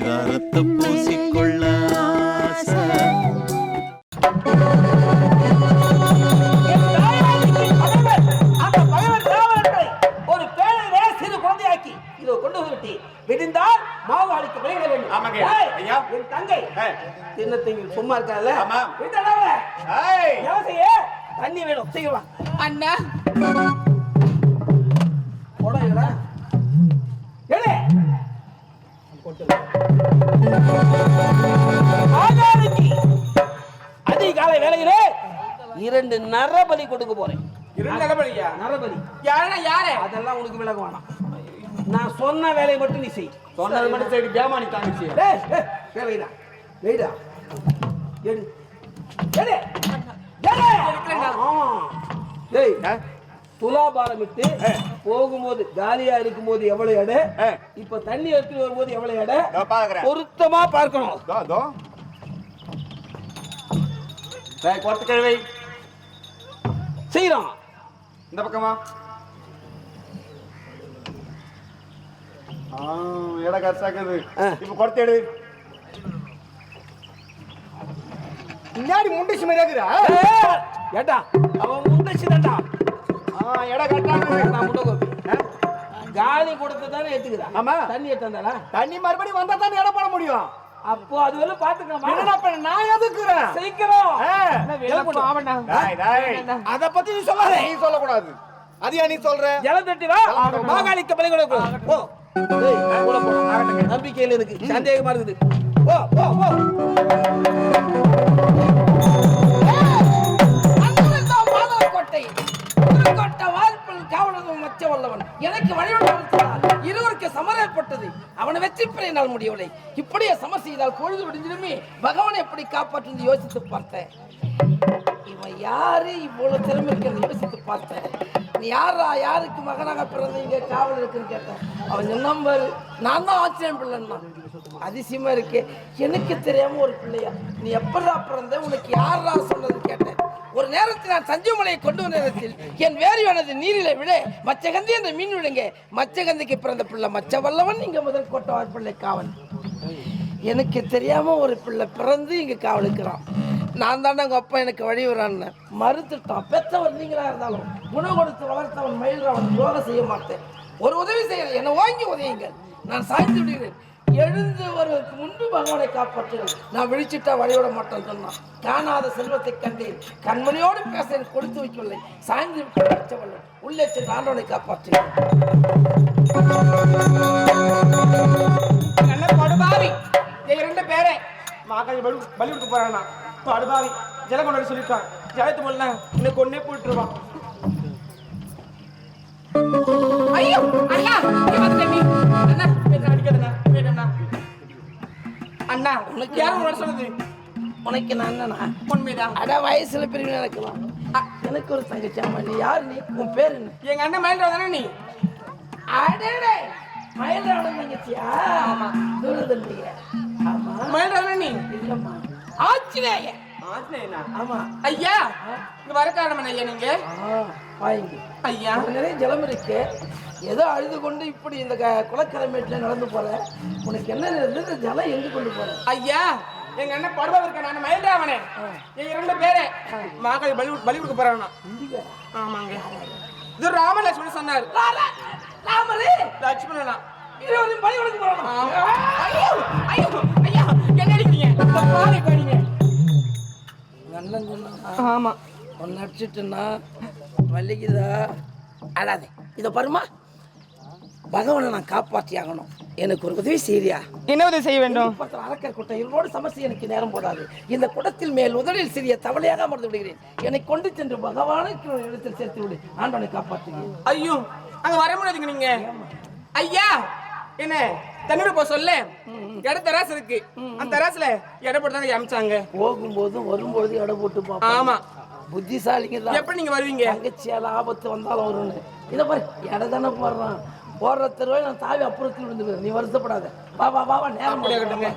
பரிதாரத்தை பூசிக்கொள்ள. விடிந்தால் மாவாளிக்கு விளையிட வேண்டும். ஆமாங்க. ஏய், ஐயா. என் தங்கை. தின்னத்தையும் சும்மா இருக்காத ஆமா. விட்டடாவே. தண்ணி வேணும் சீக்கிரமா அண்ணா போடா இவரா. எடு. மாகாளிக்கு அதிகாலை வேலையிலே இரண்டு நரபலி கொடுக்க போறேன். இரண்டு நிலபடியா நரபலி. யாருன்னா யாரு? அதெல்லாம் உனக்கு விளக்க வேணாம். நான் சொன்ன வேலையை மட்டும் நீ செய். சொன்னது மட்டும் சரி பேமானி தாங்கிச்சு வைடா வைடா எடு. எடு. எடு. ஆ. டேய் துலாபாரம் விட்டு போகும்போது காலியா இருக்கும்போது எவ்வளவு எடை. இப்ப தண்ணி எடுத்துட்டு வரும்போது எவ்வளவு எடை? பொருத்தமா பார்க்கணும். தோ தோ டேய் கொத்து கிழவை செய்யறோம் இந்த பக்கமா? எட கரெக்டாக்குது. இப்ப கொத்து எடு. பின்னாடி முண்டிச்சு மாதிரி ஏட்டா அவன் முண்டச்சு தான்டா ஆ எட கரெக்டாக்குது நான் முண்டை கோபி காலி கொடுத்து தானே எடுத்துக்கிறா ஆமா. தண்ணி எடுத்தாந்தாளா தண்ணி மறுபடியும் வந்தா தான் எடை போட முடியும். அப்போ அது வந்து பாத்துக்கலாமா என்னடா பண்ண? நான் எதுக்குறேன்? சீக்கிரம். அத பத்தி நீ சொல்லாத நீ சொல்லக்கூடாது. அது ஏன் நீ சொல்ற? ஜலம் தட்டி வா. மாகாளிக்கு பலி கொடுக்க. நம்பிக்கையில இருக்கு. சந்தேகமா இருக்குது. போ போ போ. பொழுது விடிஞ்சிருமே பகவான் எப்படி காப்பாற்றுன்னு யோசித்து பார்த்தேன். இவன் யாரு? இவ்வளவு திறமை இருக்கிறது யோசித்து பார்த்தேன். நீ யாரா? யாருக்கு மகனாக பிறந்தீங்க? காவல் இருக்குன்னு கேட்டேன். அவன் சொன்னான் பாரு நான் தான் ஆச்சரியம் பிள்ளைன்னா. அதிசயமா இருக்கு. எனக்கு தெரியாம ஒரு பிள்ளையா. நீ எப்படா பிறந்த? உனக்கு யாரா சொன்னது கேட்டேன். ஒரு நேரத்தில் நான் சஞ்சீவமலையை கொண்டு வந்த நேரத்தில் என் வேறியானது நீரில விட மச்சகந்தி என்ற மீன் விடுங்க மச்சகந்திக்கு பிறந்த பிள்ளை மச்ச வல்லவன் இங்க முதல் கோட்டவார் பிள்ளை காவல் எனக்கு தெரியாமல் ஒரு பிள்ளை பிறந்து இங்கே காவலுக்கிறான் நான் தானே எங்கள் அப்பா எனக்கு வழி வரான்னு மறுத்துட்டான். பெத்தவர் நீங்களாக இருந்தாலும் உணவு கொடுத்து வளர்த்தவன் மயில் அவன் துரோகம் செய்ய மாட்டேன். ஒரு உதவி செய்யல என்னை வாங்கி உதவியுங்கள் நான் சாய்ந்து விடுகிறேன். எழுந்து வருவதற்கு முன்பு பகவானை காப்பாற்று நான் விழிச்சிட்டா வழியோட மாட்டேன் சொன்னான். காணாத செல்வத்தை கண்டேன். கண்மணியோடு பேச எனக்கு கொடுத்து வைக்கவில்லை. சாய்ந்து விட்டு உள்ளே சென்று ஆண்டவனை காப்பாற்றுகிறேன் பேரே மாக்காளி பலி பலி கொடுக்க போறானா படுபாவி ஜல கொண்டு வர சொல்லிருக்கான் ஜலத்து போல இன்னும் கொன்னே போட்டுருவான். ஐயோ அண்ணா அண்ணா அடிக்காதண்ணா உனக்கு யாரும் உன்னோட சொன்னது? உனக்கு நான் என்னண்ணா உண்மைதான் அட வயசுல பிரிவு நடக்கலாம் எனக்கு ஒரு தங்கச்சி அம்மா நீ யாரு நீ? உன் பேர் என்ன? எங்க அண்ணன் மயில்ரா தானே நீ? அடடே மயிலாட தங்கச்சியா? ஆமா. தூரதல்லிய இல்லம்மா ஆச்சினேய ஆத்மேனா ஆமா. ஐயா இங்க வர காரணம் ஐயா நீங்க? ஆ வாங்கி. ஐயா. நிறைய ஜலம் இருக்கு. ஏதோ அழுது கொண்டு இப்படி இந்த க- குளக்கரை மேட்டில் நடந்து போற. உனக்கு என்ன இந்த ஜலம் எங்க கொண்டு போற? ஐயா எங்க அண்ணன் படுபாவி இருக்க நான் மயில்ராவனே எங்க ரெண்டு பேரே. மாக்காளி பலி பலி கொடுக்க போறானா? ஆமாங்க. இது ராமலட்சுமணன் சொன்னார். ராமரே! லட்சுமணனா? இருவரும் பலி கொடுக்க போறானா ஆமா. ஐயோ ஐயோ ஐயா என்ன அடிக்கிறீங்க? பாலை பாடிங்க அண்ணன் சொன்னா ஆமா. ஒன்னு அடிச்சிட்டுன்னா வலிக்குதா? அழாதே. இதை பாருமா பகவானை நான் காப்பாற்றி ஆகணும். எனக்கு ஒரு உதவி செய்தியா என்ன உதவி செய்ய வேண்டும்? அரக்கர் குட்டை இவரோடு சமஸ்தி எனக்கு நேரம் போடாது இந்த குடத்தில் மேல் உதலில் சிறிய தவளையாக அமர்ந்து விடுகிறேன். என்னை கொண்டு சென்று பகவானுக்கு இடத்தில் சேர்த்து விடு. ஆண்டவனை காப்பாற்றுகிறேன். ஐயோ அங்க வர முடியாதுங்க நீங்க. ஐயா! என்ன? தண்ணீர் போக சொல்ல. இட தராசு இருக்கு. அந்த தராசுல எடை போட்டு தாங்க அமிச்சாங்க போகும்போதும் வரும்போது எடை போட்டு ஆமா. புத்திசாலிங்க தான். எப்படி நீங்க வருவீங்க? தங்கச்சியால ஆபத்து வந்தாலும் வரும்னு. இதை பாரு எடை தானே போடுறான். போடுற தெருவை நான் தாவி அப்புறத்தில் விழுந்துக்கிறேன். நீ வருத்தப்படாத. வா வா வா வா நேரம் அப்படியே கட்டுங்க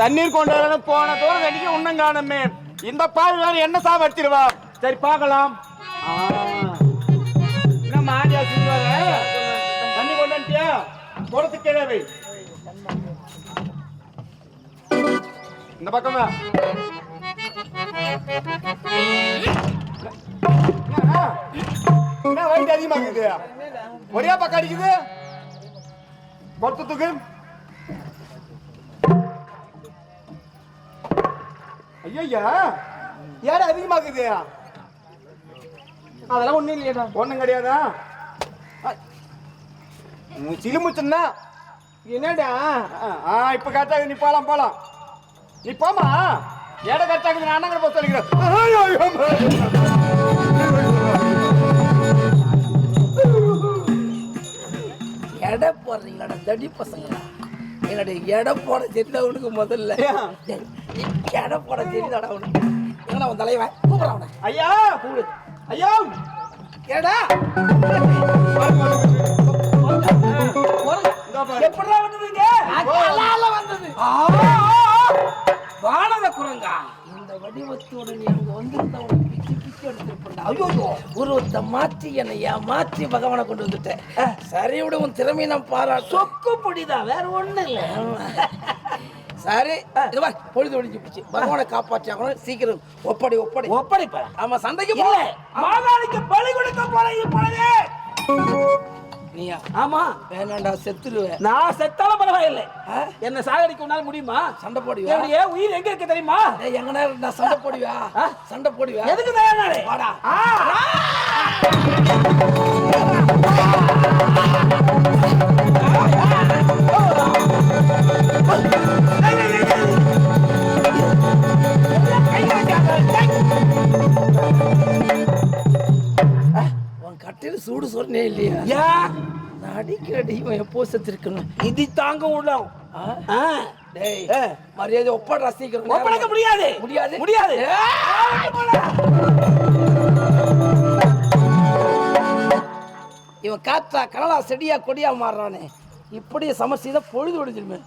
தண்ணீர் கொண்டு போன தூரம் அடிக்க உன்னம் காணுமே. இந்த பால் வேற என்ன சாப்பிடுவா சரி பார்க்கலாம். ஆமா ஆண்டியா சிறுவார தண்ணி கொண்டு வந்துட்டியா? குடத்துக்கு கீழே இந்த பக்கம் என்னண்ணா? என்ன? weight அதிகமா இருக்குது? ஒரே பக்கம் அடிக்குது. மொத்தத்துக்கு ஐயா ஏடா அதிகமாக்குது அதெல்லாம் ஒண்ணும் இல்லையடா. ஒண்ணும் கிடையாதா? சிலுமுச்சுன்னா என்னடா? ஆ இப்ப கரெக்டா நீ போலாம் போலாம். நீ போமா ஏட கரெக்டா இருக்குது நான் அண்ணன் போக சொல்லிக்கிறேன். எடை போடுறீங்களாடா? தடி பசங்களா? என்னுடைய எடை போட தெரியல உனக்கு முதல்ல. எடை போட தெரியுதாடா உனக்கு. எங்கடா உன் தலைவன்? கூப்பிடுறான் அவனை. ஐயா ஐயா. ஏடா எப்படிடா வந்ததுங்க வந்தது. வானத குரங்கா? வடிவத்தோட நீ அங்க வந்திருந்த உனக்கு பிச்சு பிச்சு எடுத்திருப்பா ஐயோ உருவத்தை மாற்றி என்னை ஏமாற்றி பகவானை கொண்டு வந்துட்டேன். சரி விட உன் திறமையை நான் பாராட்டு சொக்கு பொடிதான் வேற ஒண்ணு இல்ல. சரி இது பாரு, பொழுது ஒழிஞ்சு போச்சு. பகவானை காப்பாற்றாக்கணும் சீக்கிரம் ஒப்படை ஒப்படை. ஒப்படைப்ப. ஆமா சண்டைக்கு போல மாகாளிக்கு பலி கொடுக்க போறேன் இப்பொழுது. நீயா? ஆமா. வேணாண்டா செத்துருவேன் நான் செத்தாலும் பரவாயில்லை. என்ன சாகடிக்க உன்னால முடியுமா? சண்டை போடுவியா? என்னுடைய உயிர் எங்க இருக்கு தெரியுமா? எங்கனா நான் சண்டை போடுவியா? சண்டை போடுவியா? எதுக்கு தயாரானே வாடா. நான் அடிக்கிற அடி இவன் எப்போ செத்துருக்கணும் இது தாங்க உள்ளோம். மரியாதை ஒப்படா சீக்கிரம் ஒப்படைக்க முடியாது. முடியாது? முடியாது. இவன் காற்றா கனலா செடியா கொடியா மாறுறானே. இப்படியே சமர்த்தி தான் பொழுது ஒடிஞ்சிருமே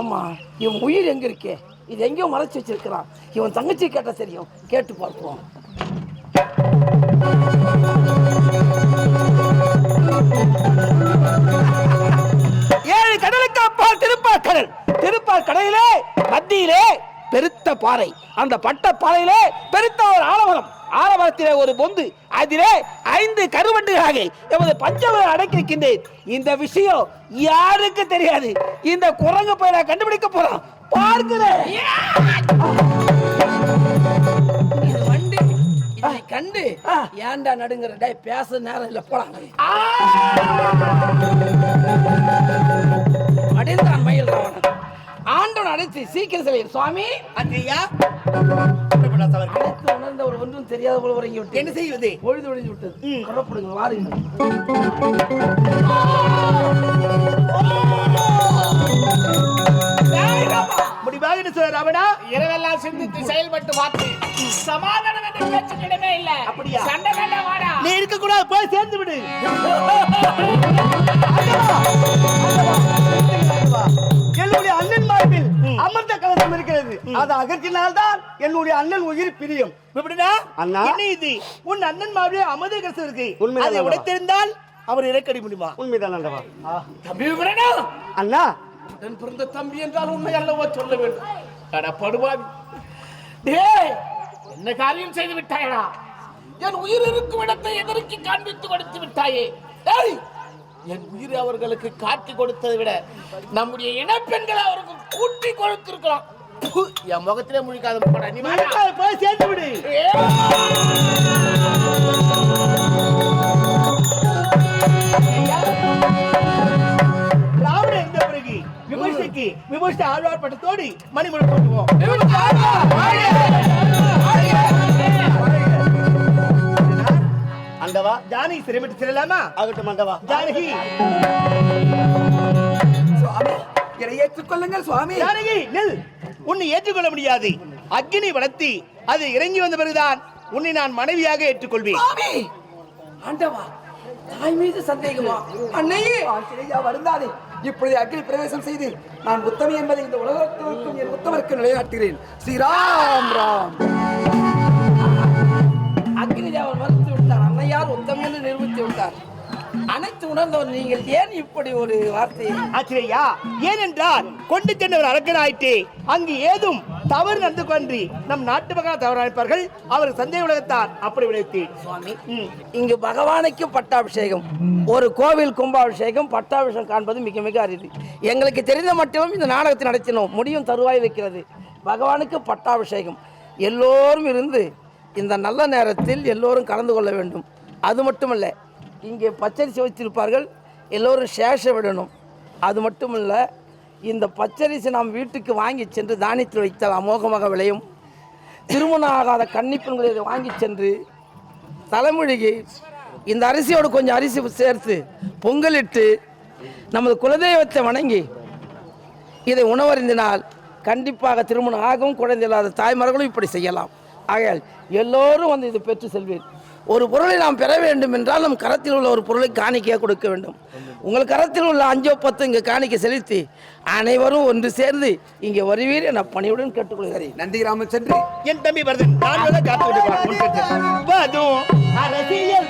ஆமா இவன் உயிர் எங்க இருக்கே? இது எங்கேயோ மறைச்சு வச்சிருக்கிறான். இவன் தங்கச்சி கேட்டா தெரியும். கேட்டு பார்ப்போம். ஏழு கடலுக்கு அப்பால் திருப்பார் கடல். திருப்பார் கடலிலே மத்தியிலே பெருத்த பாறை. அந்த பட்ட பாறையிலே பெருத்த ஒரு ஆலமரம் ஆலமரத்திலே ஒரு பொந்து. அதிலே ஐந்து கருவண்டுகளாக எமது பஞ்சவர் அடக்கியிருக்கின்றேன். இந்த விஷயம் யாருக்கு தெரியாது? இந்த குரங்கு பயிரை கண்டுபிடிக்க போறோம் பார்க்கிறேன். இதை கண்டு ஏன்டா நடுங்கிற? டேய் பேச நேரம் இல்ல போலாம். அடைந்தான் மயில் ராவணன் ஆண்டவன் அடைத்து சீக்கிரம் செல்ல சுவாமி. அடைத்து உணர்ந்த ஒரு ஒன்றும் தெரியாத போல உறங்கி விட்டு என்ன செய்வது? பொழுது ஒழிஞ்சு விட்டது. கொல்லப்படுங்க வாருங்கள். சொல்ற ராவணா இரவெல்லாம் சிந்தித்து செயல்பட்டு பார்த்து. சமாதானம் என்ற பேச்சுக்கு இடமே இல்ல. அப்படியா? சண்டை வேண்டாம் வாடா. நீ இருக்க கூடாது போய் சேர்ந்து விடு. என்னுடைய அண்ணன் மார்பில் அமர்ந்த கலசம் இருக்கிறது. அது அகற்றினால்தான் என்னுடைய அண்ணன் உயிர் பிரியும். இப்படினா அண்ணா. என்ன இது? உன் அண்ணன் மாவிலே அமர்ந்த கரசம் இருக்கு. உண்மைதான் அதை? உடைத்திருந்தால் அவர் இறக்கடி முடியுமா? உண்மைதான் அல்லவா தம்பி அண்ணா உடன் பிறந்த தம்பி என்றால் உண்மை அல்லவா சொல்ல வேண்டும். டேய் என்ன காரியம் செய்து விட்டாயடா என் உயிர் இருக்கும் இடத்தை எதற்கு காண்பித்து கொடுத்து விட்டாயே? டேய் என் உயிரை அவர்களுக்கு காட்டி கொடுத்ததை விட நம்முடைய இனப்பெண்களை அவருக்கு கூட்டி கொடுத்திருக்கலாம். என் முகத்திலே முழிக்காத போடா நீ. போய் விடு. பிறகு விமர்சைக்கு விமர்சை ஆழ்வார் பட்டத்தோடு மணிமுடி போட்டுவோம் அண்டவா ஜானகி சிறைமிட்டு செல்லலாமா? ஆகட்டும் அண்டவா. ஜானகி. சுவாமி என்னை ஏற்றுக்கொள்ளுங்கள் சுவாமி. ஜானகி நில். உன்னை ஏற்றுக்கொள்ள முடியாது. அக்னி வளர்த்தி அது இறங்கி வந்த பிறகுதான் உன்னை நான் மனைவியாக ஏற்றுக்கொள்வேன். சுவாமி ஆண்டவா தாய் மீது சந்தேகமா? அன்னையே வருந்தாதே. இப்பொழுது அக்னி பிரவேசம் செய்து நான் உத்தமி என்பதை இந்த உலகத்திற்கும் என் உத்தமருக்கு நிலைநாட்டுகிறேன். ஸ்ரீராம் ராம். அக்னி தேவன் மறுத்து விட்டார் அன்னையார் உத்தமி என்று நிரூபித்து விட்டார் அனைத்து உணர்ந்தவர் நீங்கள் ஏன் இப்படி ஒரு வார்த்தையை ஆச்சரியா ஏனென்றால் கொண்டு சென்றவர் அரக்கனாயிற்று அங்கு ஏதும் தவறு நடந்து கொன்றி நம் நாட்டு மக்கள் தவறு நினைப்பார்கள் அவர் சந்தேக உலகத்தார் அப்படி விளைத்தேன் சுவாமி இங்கு பகவானுக்கு பட்டாபிஷேகம் ஒரு கோவில் கும்பாபிஷேகம் பட்டாபிஷேகம் காண்பது மிக மிக அரிது. எங்களுக்கு தெரிந்த மட்டும் இந்த நாடகத்தை நடத்தினோம். முடியும் தருவாய் வைக்கிறது. பகவானுக்கு பட்டாபிஷேகம். எல்லோரும் இருந்து இந்த நல்ல நேரத்தில் எல்லோரும் கலந்து கொள்ள வேண்டும். அது மட்டுமல்ல இங்கே பச்சரிசி வைத்திருப்பார்கள் எல்லோரும் சேஷம் விடணும். அது மட்டும் இல்லை இந்த பச்சரிசி நாம் வீட்டுக்கு வாங்கி சென்று தானியத்தில் வைத்தால் அமோகமாக விளையும். திருமணம் ஆகாத கன்னிப்பெண்களை இதை வாங்கி சென்று தலைமொழிக்கு இந்த அரிசியோடு கொஞ்சம் அரிசி சேர்த்து பொங்கலிட்டு நமது குலதெய்வத்தை வணங்கி இதை உணவறிந்தினால் கண்டிப்பாக திருமணம் ஆகும். குழந்தை இல்லாத தாய்மார்களும் இப்படி செய்யலாம். ஆகையால் எல்லோரும் வந்து இதை பெற்று செல்வீர். ஒரு பொருளை நாம் பெற வேண்டும் என்றால் நம் கரத்தில் உள்ள ஒரு பொருளை காணிக்கையாக கொடுக்க வேண்டும். உங்கள் கரத்தில் உள்ள அஞ்சோ பத்து இங்கே காணிக்கை செலுத்தி அனைவரும் ஒன்று சேர்ந்து இங்கே வருவீர் என பணியுடன் கேட்டுக்கொள்கிறேன். நந்தி கிராமம் சென்று என் தம்பி பரதன் நான் காத்து அரசியல்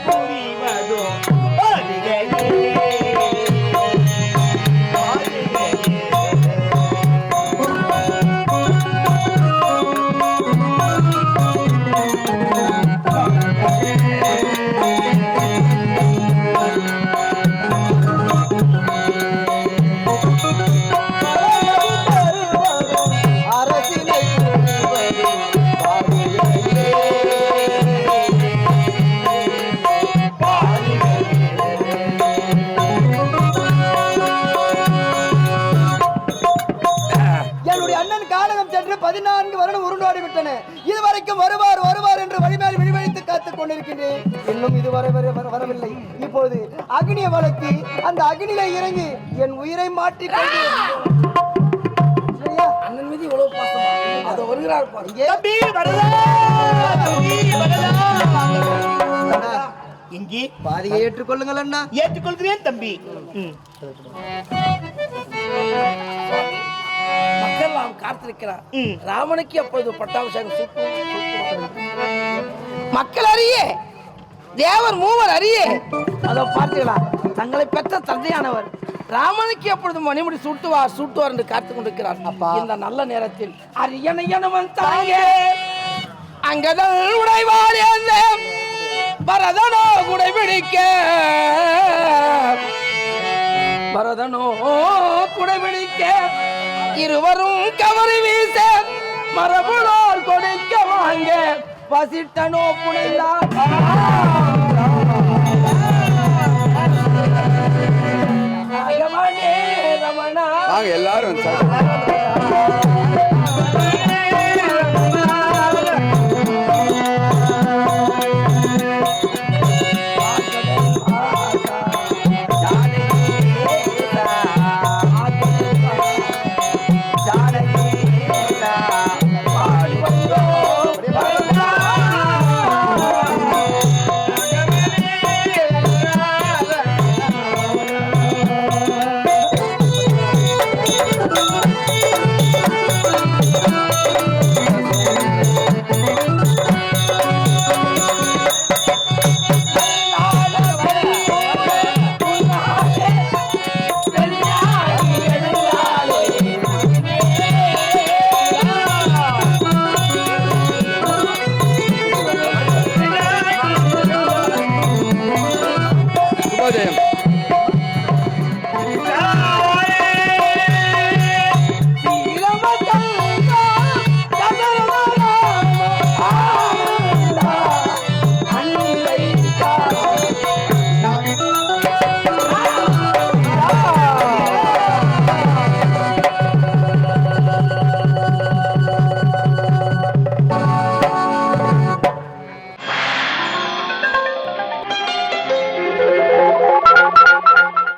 இதுவரைக்கும் வருவார் வருவார் என்று வழிமேல் விழிவழித்து காத்துக் கொண்டிருக்கின்றேன். இன்னும் இதுவரை வர வர- வரவில்லை. இப்போது அக்னியை வளர்த்தி அந்த அக்னியில இறங்கி என் உயிரை மாற்றி அண்ணன் மீது இவ்வளவு பாசமா? அதை வருகிறார் தம்பி வரதா! தம்பி வரதா! இங்கே பாதியை ஏற்றுக்கொள்ளுங்கள் அண்ணா. ஏற்றுக்கொள்கிறேன் தம்பி. ம். மக்கள் நாம் காத்திருக்கிறார். ராமனுக்கு அப்பொழுது பட்டாபிஷேகம் மக்கள் அறிய. தேவர் மூவர் அறிய. அதோ பார்த்தீங்களா தங்களை பெற்ற தந்தையானவர். ராமனுக்கு எப்பொழுது மணிமுடி சூட்டுவார் சூட்டுவார் என்று காத்துக் கொண்டிருக்கிறார். இந்த நல்ல நேரத்தில் அரியணையனவன் தாங்க அங்கதல் உடைவாள் என்ன. பரதனோ குடைபிடிக்க பரதனோ குடைபிடிக்க இருவரும் கவரி வீச மரபுளோர் கொடுக்க வாங்க. பசிட்டனோ புனைந்தா ரமணே ரமணா எல்லாரும்